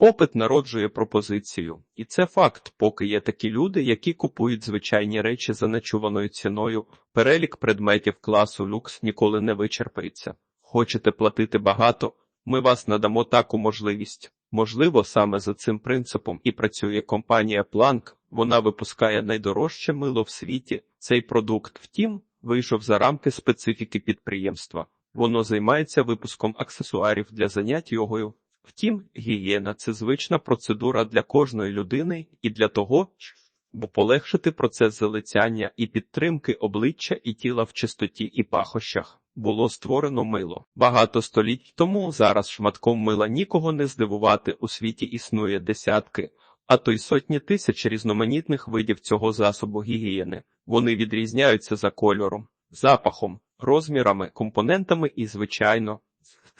Попит народжує пропозицію, і це факт, поки є такі люди, які купують звичайні речі за нечуваною ціною. Перелік предметів класу люкс ніколи не вичерпається. Хочете платити багато? Ми вас надамо таку можливість. Можливо, саме за цим принципом і працює компанія Plank. Вона випускає найдорожче мило в світі. Цей продукт, втім, вийшов за рамки специфіки підприємства. Воно займається випуском аксесуарів для занять йогою. Втім, гігієна це звична процедура для кожної людини і для того, бо полегшити процес залицяння і підтримки обличчя і тіла в чистоті і пахощах. Було створено мило. Багато століть тому зараз шматком мила нікого не здивувати. У світі існує десятки, а то й сотні тисяч різноманітних видів цього засобу гігієни. Вони відрізняються за кольором, запахом, розмірами, компонентами і, звичайно,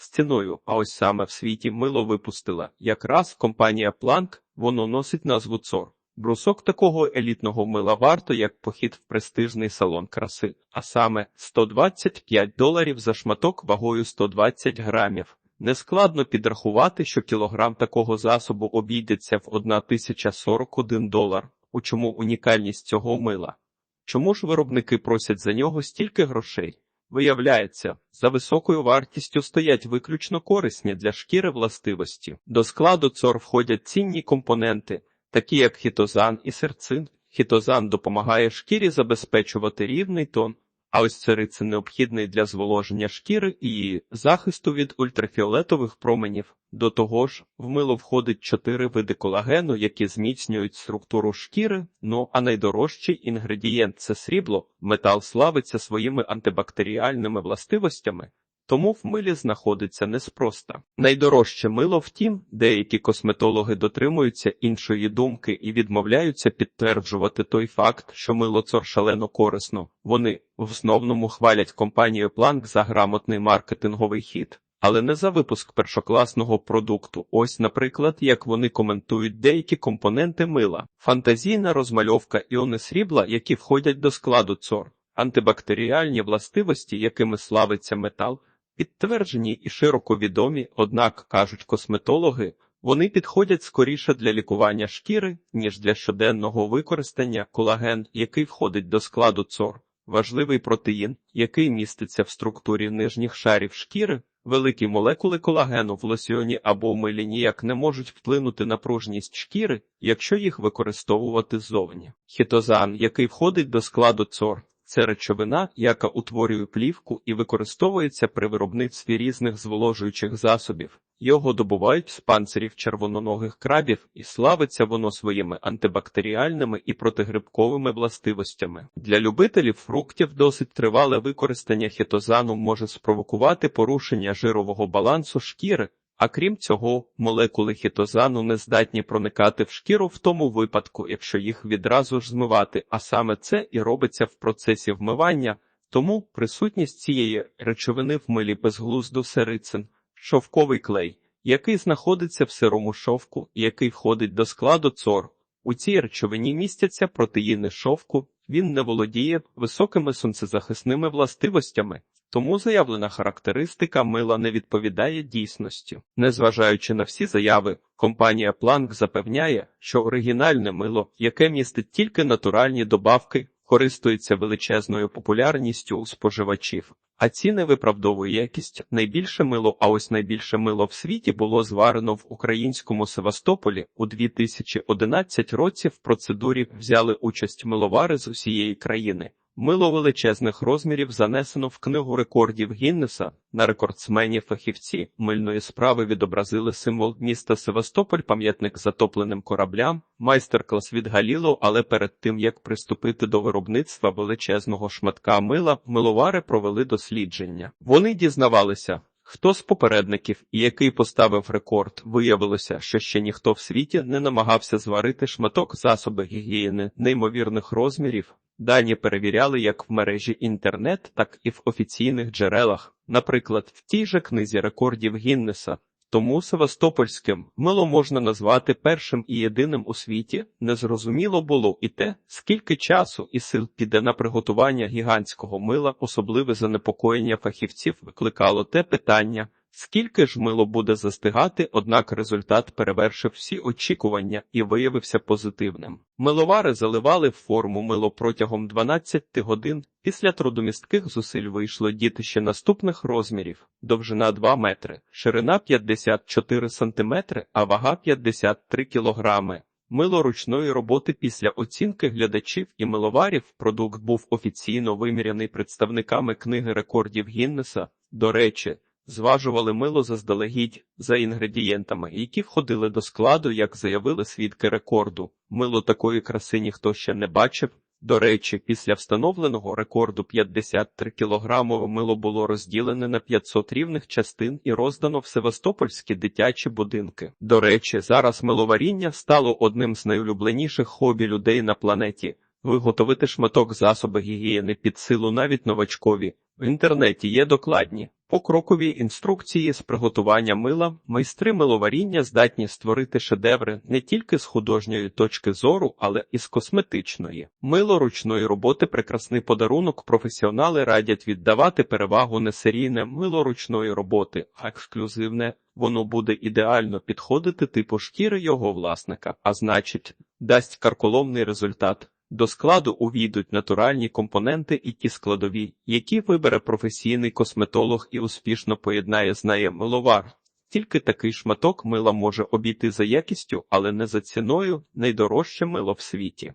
з ціною. А ось саме в світі мило випустила якраз компанія Plank, воно носить назву ЦОР. Брусок такого елітного мила варто як похід в престижний салон краси, а саме 125 доларів за шматок вагою 120 грамів. Нескладно підрахувати, що кілограм такого засобу обійдеться в 1041 долар. У чому унікальність цього мила? Чому ж виробники просять за нього стільки грошей? Виявляється, за високою вартістю стоять виключно корисні для шкіри властивості. До складу цор входять цінні компоненти, такі як хітозан і серцин. Хітозан допомагає шкірі забезпечувати рівний тон, а ось церицин необхідний для зволоження шкіри і захисту від ультрафіолетових променів. До того ж, в мило входить чотири види колагену, які зміцнюють структуру шкіри. Ну а найдорожчий інгредієнт це срібло. Метал славиться своїми антибактеріальними властивостями. Тому в милі знаходиться неспроста. Найдорожче мило, втім, деякі косметологи дотримуються іншої думки і відмовляються підтверджувати той факт, що мило цор шалено корисно. Вони в основному хвалять компанію Plank за грамотний маркетинговий хід. Але не за випуск першокласного продукту. Ось, наприклад, як вони коментують деякі компоненти мила, фантазійна розмальовка іони срібла, які входять до складу цор, антибактеріальні властивості, якими славиться метал, підтверджені і широко відомі, однак, кажуть косметологи, вони підходять скоріше для лікування шкіри, ніж для щоденного використання колаген, який входить до складу цор. Важливий протеїн, який міститься в структурі нижніх шарів шкіри, великі молекули колагену в лосьйоні або милі ніяк не можуть вплинути на пружність шкіри, якщо їх використовувати ззовні. Хітозан, який входить до складу цор, це речовина, яка утворює плівку і використовується при виробництві різних зволожуючих засобів. Його добувають з панцирів червононогих крабів, і славиться воно своїми антибактеріальними і протигрибковими властивостями. Для любителів фруктів досить тривале використання хітозану може спровокувати порушення жирового балансу шкіри. А крім цього, молекули хітозану не здатні проникати в шкіру в тому випадку, якщо їх відразу ж змивати, а саме це і робиться в процесі вмивання, тому присутність цієї речовини в милі безглузду серицин, шовковий клей, який знаходиться в сирому шовку, який входить до складу цор. У цій речовині містяться протеїни шовку, він не володіє високими сонцезахисними властивостями. Тому заявлена характеристика мила не відповідає дійсності. Незважаючи на всі заяви, компанія Plank запевняє, що оригінальне мило, яке містить тільки натуральні добавки, користується величезною популярністю у споживачів, а ціни виправдовує якість. Найбільше мило, а ось найбільше мило в світі було зварено в українському Севастополі у 2011 році. В процедурі взяли участь миловари з усієї країни. Мило величезних розмірів занесено в книгу рекордів Гіннеса. На рекордсмені фахівці мильної справи відобразили символ міста Севастополь, пам'ятник затопленим кораблям, майстер-клас від Галіло, але перед тим як приступити до виробництва величезного шматка мила, миловари провели дослідження. Вони дізнавалися. Хто з попередників і який поставив рекорд, виявилося, що ще ніхто в світі не намагався зварити шматок засоби гігієни неймовірних розмірів. Дані перевіряли як в мережі інтернет, так і в офіційних джерелах, наприклад, в тій же книзі рекордів Гіннеса. Тому Севастопольським мило можна назвати першим і єдиним у світі. Незрозуміло було і те, скільки часу і сил піде на приготування гігантського мила, особливе занепокоєння фахівців викликало те питання, Скільки ж мило буде застигати, однак результат перевершив всі очікування і виявився позитивним. Миловари заливали форму мило протягом 12 годин. Після трудомістких зусиль вийшло дітище наступних розмірів: довжина 2 метри, ширина 54 сантиметри, а вага 53 кілограми. Мило ручної роботи після оцінки глядачів і миловарів продукт був офіційно виміряний представниками книги рекордів Гіннеса. До речі, зважували мило заздалегідь за інгредієнтами, які входили до складу, як заявили свідки рекорду. Мило такої краси ніхто ще не бачив. До речі, після встановленого рекорду 53 кілограмове мило було розділене на 500 рівних частин і роздано в Севастопольські дитячі будинки. До речі, зараз миловаріння стало одним з найулюбленіших хобі людей на планеті. Виготовити шматок засоби гігієни під силу навіть новачкові. В інтернеті є докладні покрокові інструкції з приготування мила. Майстри миловаріння здатні створити шедеври не тільки з художньої точки зору, але і з косметичної. Мило ручної роботи прекрасний подарунок. Професіонали радять віддавати перевагу не серійне мило ручної роботи, а ексклюзивне. Воно буде ідеально підходити типу шкіри його власника, а значить, дасть карколомний результат. До складу увійдуть натуральні компоненти і ті складові, які вибере професійний косметолог і успішно поєднає з нею миловар. Тільки такий шматок мила може обійти за якістю, але не за ціною найдорожче мило в світі.